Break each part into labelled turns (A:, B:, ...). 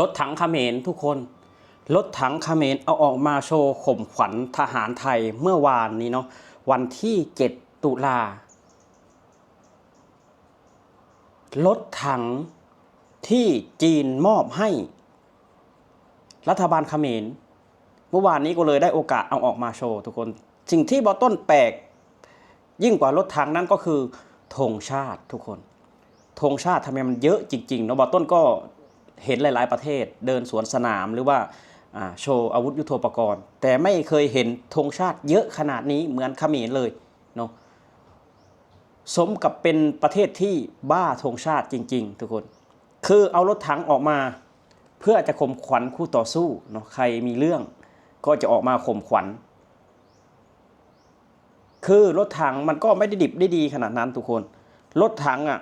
A: รถถังเขมรทุกคน รถถังเขมรเอาออกมาโชว์ข่มขวัญทหารไทยเมื่อวานนี้เนาะวันที่ 7 ตุลารถถังที่จีนมอบให้ รัฐบาลเขมรเมื่อวานนี้ก็เลยได้โอกาสเอาออกมาโชว์ทุกคน สิ่งที่บอต้นแปลก ยิ่งกว่ารถถังนั้นก็คือธงชาติทุกคนธงชาติทำไมมันเยอะจริงๆเนาะบอต้นก็ เห็นหลาย ๆ ประเทศ เดินสวนสนามหรือว่าโชว์อาวุธยุโทโธปกรณ์ แต่ไม่เคยเห็นธงชาติเยอะขนาดนี้เหมือนเขมรเลยเนาะสมกับเป็นประเทศที่บ้าธงชาติจริง ๆ ทุกคน คือเอารถถังออกมา เพื่อจะข่มขวัญคู่ต่อสู้เนาะใครมีเรื่องก็จะออกมาข่มขวัญ คือรถถังมันก็ไม่ได้ดิบได้ดีขนาดนั้นทุกคน รถถังอะ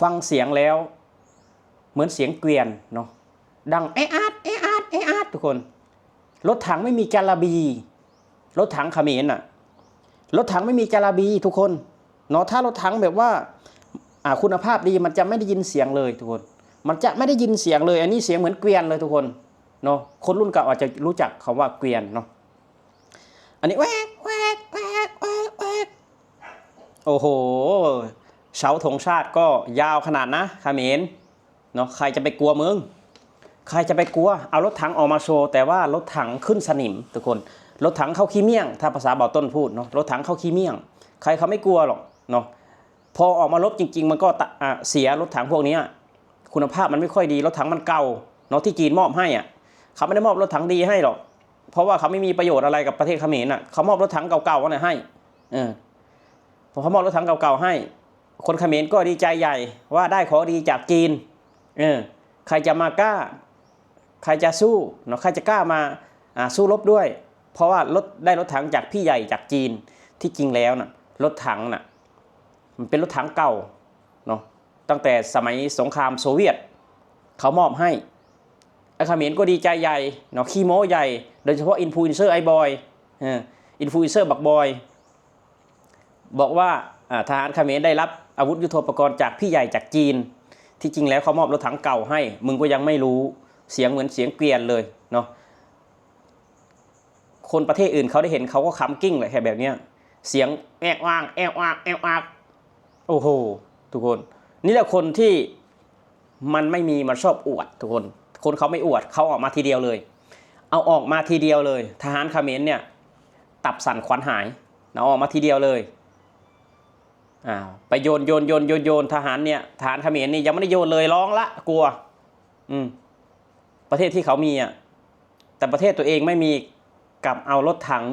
A: ฟังเสียงแล้ว เหมือนเสียงเกวียนเนาะดังเอะอาดเอะอาดเอะอาดทุกคน รถถังไม่มีจาระบี รถถังเขมรอะรถถังไม่มีจาระบีทุกคนเนาะถ้ารถถังแบบว่าอ่าคุณภาพดีมันจะไม่ได้ยินเสียงเลยทุกคน มันจะไม่ได้ยินเสียงเลย อันนี้เสียงเหมือนเกวียนเลยทุกคนเนาะคนรุ่นเก่าอาจจะรู้จักคำว่าเกวียนเนาะอันนี้แวกแวกแวกแวกแวกโอ้โหเสาธงชาติก็ยาวขนาดนะเขมร เนาะใครจะไปกลัวมึงใครจะไปกลัวเอารถถังออกมาโชว์แต่ว่ารถถังขึ้นสนิมทุกคนรถถังเข้าขี้เมี่ยง ถ้าภาษาเบาต้นพูดเนาะรถถังเข้าขี้เมี่ยง ใครเขาไม่กลัวหรอกเนาะพอออกมารบจริง ๆ มันก็เสียรถถังพวกนี้คุณภาพมันไม่ค่อยดีรถถังมันเก่าเนาะที่จีนมอบให้อะเขาไม่ได้มอบรถถังดีให้หรอก เพราะว่าเขาไม่มีประโยชน์อะไรกับประเทศเขมรอะเขามอบรถถังเก่าๆน่ะให้เออพอเขามอบรถถังเก่าๆให้ คนเขมรก็ดีใจใหญ่ว่าได้ของดีจากจีน เออใครจะมากล้า ใครจะสู้เนาะใครจะกล้ามาสู้รบด้วย เพราะว่ารถได้รถถังจากพี่ใหญ่จากจีนที่จริงแล้วน่ะรถถังน่ะมันเป็นรถถังเก่าเนาะตั้งแต่สมัยสงครามโซเวียตเขามอบให้ไอ้เขมรก็ดีใจใหญ่เนาะขี้โม้ใหญ่ โดยเฉพาะอินฟลูเอนเซอร์ไอ้บอยอินฟลูเอนเซอร์บักบอย บอกว่าอ่าทหารขมรได้รับอาวุธยุทโธปกรณ์จากพี่ใหญ่จากจีน ที่จริงแล้วเขามอบรถถังเก่าให้ มึงก็ยังไม่รู้เสียงเหมือนเสียงเกวียนเลยเนาะคนประเทศอื่นเขาได้เห็นเขาก็ขำกิ้งเลยแค่แบบเนี้ยเสียงแอกว่างแอกว่างแอกว่างโอ้โหทุกคน นี่แหละคนที่มันไม่มีมันชอบอวดทุกคน คนเขาไม่อวดเขาออกมาทีเดียวเลย เอาออกมาทีเดียวเลย ทหารเขมรเนี่ยตับสั่นขวัญหายเอาออกมาทีเดียวเลย อ้าวไปโยนโยนโยนโยนโยนทหารเนี่ยทหารเขมรนี่ยังไม่ได้โยนเลยร้องละกลัว อืม ประเทศที่เขามีอะแต่ประเทศตัวเองไม่มีกลับเอารถถัง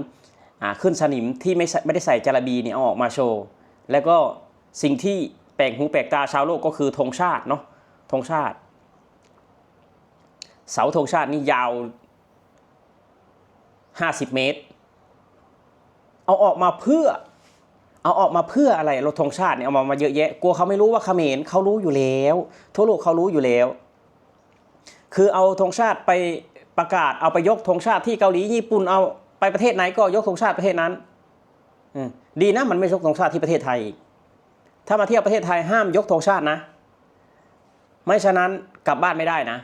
A: อ่าขึ้นสนิมที่ไม่ไม่ได้ใส่จาระบีเนี่ยเอาออกมาโชว์แล้วก็สิ่งที่แปลกหูแปลกตาชาวโลกก็คือธงชาติเนาะธงชาติ เสาธงชาตินี่ยาว50เมตร เอาออกมาเพื่อ เอาออกมาเพื่ออะไรรถธงชาติเนี่ยเอามามาเยอะแยะกลัวเขาไม่รู้ว่าเขมรเขารู้อยู่แล้ว ทั่วโลกเขารู้อยู่แล้ว คือเอาธงชาติไปประกาศเอาไปยกธงชาติที่เกาหลีญี่ปุ่นเอาไปประเทศไหนก็ยกธงชาติประเทศนั้นดีนะมันไม่ยกธงชาติที่ประเทศไทยอีกถ้ามาเที่ยวประเทศไทยห้ามยกธงชาตินะ ไม่ฉะนั้นกลับบ้านไม่ได้นะ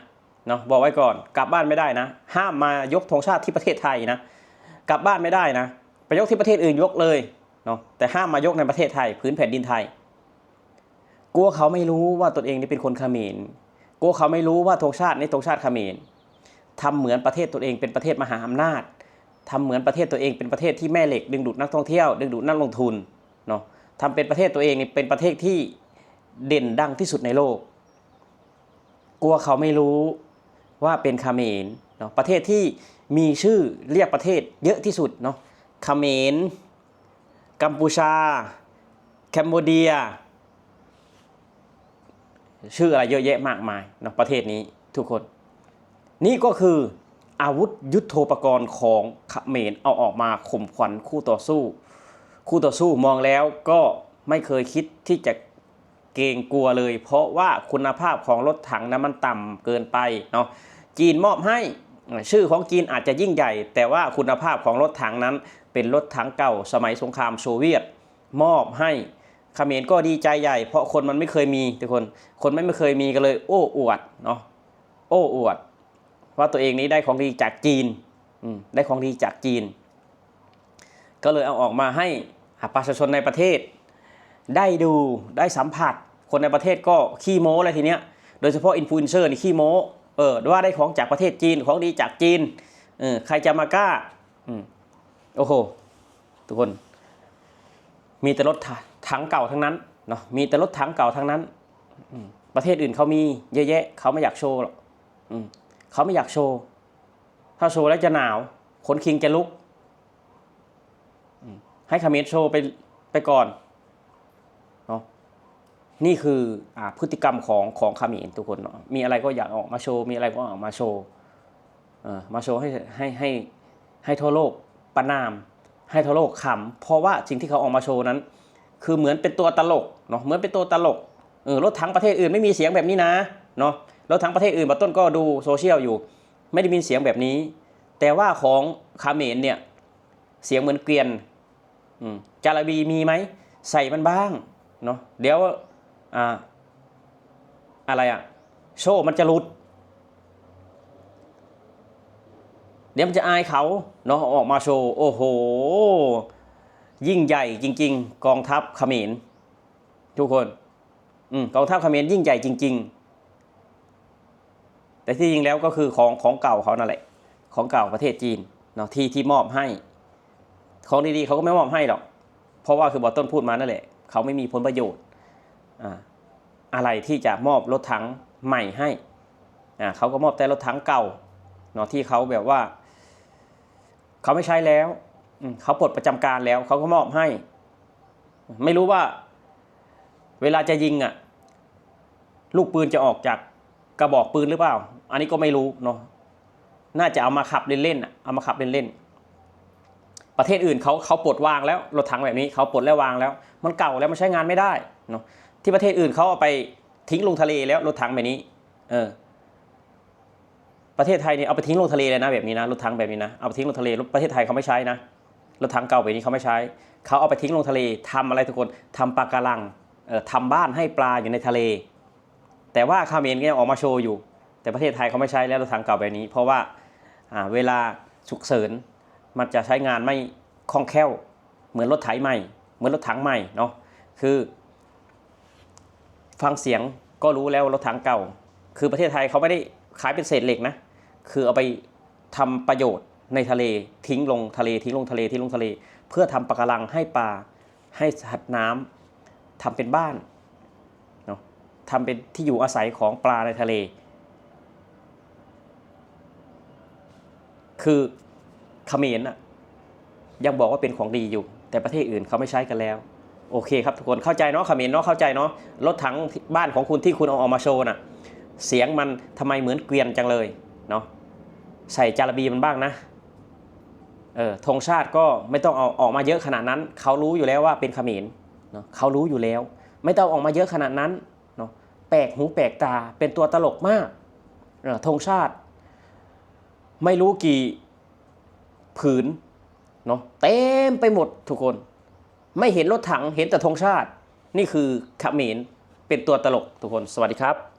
A: เนาะบอกไว้ก่อนกลับบ้านไม่ได้นะ ห้ามมายกธงชาติที่ประเทศไทยนะ กลับบ้านไม่ได้นะไปยกที่ประเทศอื่นยกเลย เนาะแต่ห้ามมายกในประเทศไทย พื้นแผ่นดินไทย กลัวเขาไม่รู้ว่าตนเองนี่เป็นคนเขมรกลัวเขาไม่รู้ว่าธงชาตินี่ธงชาติเขมรทำเหมือนประเทศตัวเองเป็นประเทศมหาอำนาจทำเหมือนประเทศตัวเองเป็นประเทศที่แม่เหล็ก ดึงดูดนักท่องเที่ยว ดึงดูดนักลงทุนเนาะทำเป็นประเทศตัวเองนี่เป็นประเทศที่เด่นดังที่สุดในโลก กลัวเขาไม่รู้ว่าเป็นเขมรเนาะประเทศที่มีชื่อเรียกประเทศเยอะที่สุดเนาะเขมร กัมพูชา แคนเบเดีย ชื่ออะไรเยอะแยะมากมายเนาะประเทศนี้ทุกคน นี่ก็คืออาวุธยุโทโธปกรณ์ของเขมรเอาออกมาข่มขวัญคู่ต่อสู้ คู่ต่อสู้มองแล้วก็ไม่เคยคิดที่จะเกรงกลัวเลย เพราะว่าคุณภาพของรถถังนั้นมันต่ำเกินไปเนาะจีนมอบให้ชื่อของจีนอาจจะยิ่งใหญ่ แต่ว่าคุณภาพของรถถังนั้น เป็นรถถังเก่าสมัยสงครามโซเวียต มอบให้เขมรก็ดีใจใหญ่ เพราะคนมันไม่เคยมีทุกคนคนไม่เคยมีก็เลย โอ้อวดเนาะโอ้อวด ว่าตัวเองนี้ได้ของดีจากจีนได้ของดีจากจีน ก็เลยเอาออกมาให้ประชาชนในประเทศ ได้ดูได้สัมผัส คนในประเทศก็ขี้โม้เลยทีเนี้ยโดยเฉพาะอินฟลูเอนเซอร์นี่ขี้โม้เออว่าได้ของจากประเทศจีนของดีจากจีนเออใครจะมากล้าอืม โอ้โห ทุกคน มีแต่รถถังเก่าทั้งนั้นเนาะมีแต่รถถังเก่าทั้งนั้น ประเทศอื่นเขามีเยอะแยะเขาไม่อยากโชว์หรอกเขาไม่อยากโชว์ ถ้าโชว์แล้วจะหนาวขนคิงจะลุก ให้คาเขมรโชว์ไปไปก่อนเนาะนี่คืออพฤติกรรมของของคาเขมรทุกคนเนาะมีอะไรก็อยากออกมาโชว์ มีอะไรก็ออกมาโชว์มาโชว์ให้ให้ให้ให้ทั่วโลก ประนามให้ทั่วโลกขำเพราะว่าสิ่งที่เขาออกมาโชว์นั้น คือเหมือนเป็นตัวตลกเนาะเหมือนเป็นตัวตลกเออรถถังประเทศอื่นไม่มีเสียงแบบนี้นะเนาะรถถังประเทศอื่นมาต้นก็ดูโซเชียลอยู่ ไม่ได้มีเสียงแบบนี้ แต่ว่าของคาเมรเนี่ยเสียงเหมือนเกวียนอืมจาระบีมีไหมใส่มันบ้างเนาะเดี๋ยวอ่าอะไรอะโชว์มันจะหลุด เดี๋ยวมันจะอายเขาเนาะออกมาโชว์โอ้โห ยิ่งใหญ่จริง ๆ กองทัพเขมรทุกคนอืมกองทัพเขมรยิ่งใหญ่จริง ๆ แต่ที่จริงแล้วก็คือของของเก่าเขานั่นแหละ ของเก่าประเทศจีนเนาะที่ที่มอบให้ ของดีๆเขาก็ไม่มอบให้หรอก เพราะว่าคือบอต้นพูดมานั่นแหละ เขาไม่มีผลประโยชน์อ่าอะไรที่จะมอบรถถังใหม่ให้อ่าเขาก็มอบแต่รถถังเก่าเนาะที่เขาแบบว่า เขาไม่ใช้แล้วเขาปลดประจำการแล้วเขาก็มอบให้ ไม่รู้ว่า เวลาจะยิงอะ ลูกปืนจะออกจากกระบอกปืนหรือเปล่า อันนี้ก็ไม่รู้เนาะน่าจะเอามาขับเล่นๆเอามาขับเล่นๆประเทศอื่นเขาเขาปลดวางแล้วรถถังแบบนี้เขาปลดแล้ววางแล้ว มันเก่าแล้วมันใช้งานไม่ได้เนาะที่ประเทศอื่นเขาเอาไปทิ้งลงทะเลแล้วรถถังแบบนี้ เออ ประเทศไทยเนี่ยเอาไปทิ้งลงทะเลเลยนะแบบนี้นะรถถังแบบนี้นะเอาไปทิ้งลงทะเลรถประเทศไทยเขาไม่ใช้นะรถถังเก่าแบบนี้เขาไม่ใช้เขาเอาไปทิ้งลงทะเลทำอะไรทุกคนทำปะการังทำบ้านให้ปลาอยู่ในทะเล แต่ว่าคาเขมรก็ยังออกมาโชว์อยู่ แต่ประเทศไทยเขาไม่ใช้แล้วรถถังเก่าแบบนี้ เพราะว่าอ่าเวลาฉุกเฉินมันจะใช้งานไม่คล่องแคล่ว เหมือนรถไถใหม่ เหมือนรถถังใหม่เนาะคือ ฟังเสียงก็รู้แล้วรถถังเก่า คือประเทศไทยเขาไม่ได้ขายเป็นเศษเหล็กนะ คือเอาไปทำประโยชน์ในทะเลทิ้งลงทะเลทิ้งลงทะเลทิ้งลงทะเล เพื่อทำปะการังให้ปลาให้สัตว์น้ำทำเป็นบ้านเนาะทำเป็นที่อยู่อาศัยของปลาในทะเล คือเขมรน่ะยังบอกว่าเป็นของดีอยู่ แต่ประเทศอื่นเขาไม่ใช้กันแล้ว โอเคครับทุกคนเข้าใจเนาะเขมรเนาะเข้าใจเนาะรถถังบ้านของคุณที่คุณเอาออกมาโชว์น่ะเสียงมันทำไมเหมือนเกวียนจังเลยเนาะ ใส่จารบีมันบ้างนะเออธงชาติก็ไม่ต้องเอาออกมาเยอะขนาดนั้น เขารู้อยู่แล้วว่าเป็นเขมรเนาะเขารู้อยู่แล้ว ไม่ต้องออกมาเยอะขนาดนั้นเนาะแปลกหูแปลกตาเป็นตัวตลกมากเออธงชาติ ไม่รู้กี่ผืนเนาะเต็มไปหมดทุกคน ไม่เห็นรถถังเห็นแต่ธงชาติ นี่คือเขมรเป็นตัวตลกทุกคน สวัสดีครับ